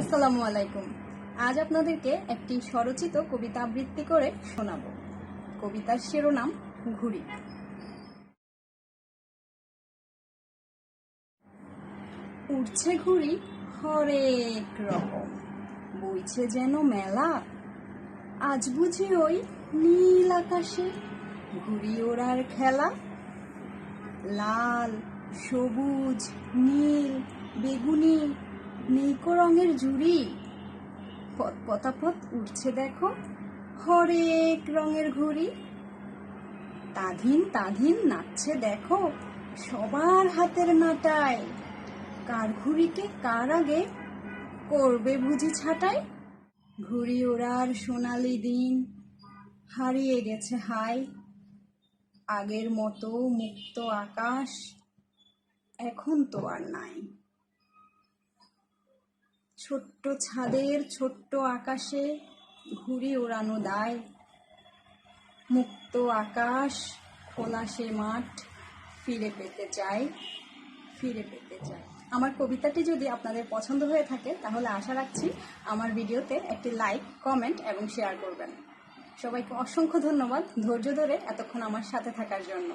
আসসালামু আলাইকুম। আজ আপনাদেরকে একটি স্বরচিত কবিতা আবৃত্তি করে শোনাবো। কবিতার শিরোনাম, ঘুড়ি। উঠছে ঘুড়ি হরেক রকম, বইছে যেন মেলা। আজ বুঝি ওই নীল আকাশে ঘুড়ি ওড়ার খেলা। লাল, সবুজ, নীল, বেগুনি নেইকো রঙের পথ পতাপথ উঠছে দেখো। হরেক রঙের ঘুড়ি। তাধিন তাধিন নাচছে দেখো সবার হাতের নাটায়। কার ঘুড়িকে কার আগে করবে বুঝি ছাটাই ঘুড়ি ওড়ার সোনালি দিন হারিয়ে গেছে হাই আগের মতো মুক্ত আকাশ এখন তো আর নাই। ছোট্ট ছাদের ছোট্ট আকাশে ঘুড়ি ওড়ানো দায়। মুক্ত আকাশ খোলা সে মাঠ ফিরে পেতে চাই ফিরে পেতে চাই আমার কবিতাটি যদি আপনাদের পছন্দ হয়ে থাকে, তাহলে আশা রাখছি আমার ভিডিওতে একটি লাইক, কমেন্ট এবং শেয়ার করবেন। সবাইকে অসংখ্য ধন্যবাদ ধৈর্য ধরে এতক্ষণ আমার সাথে থাকার জন্য।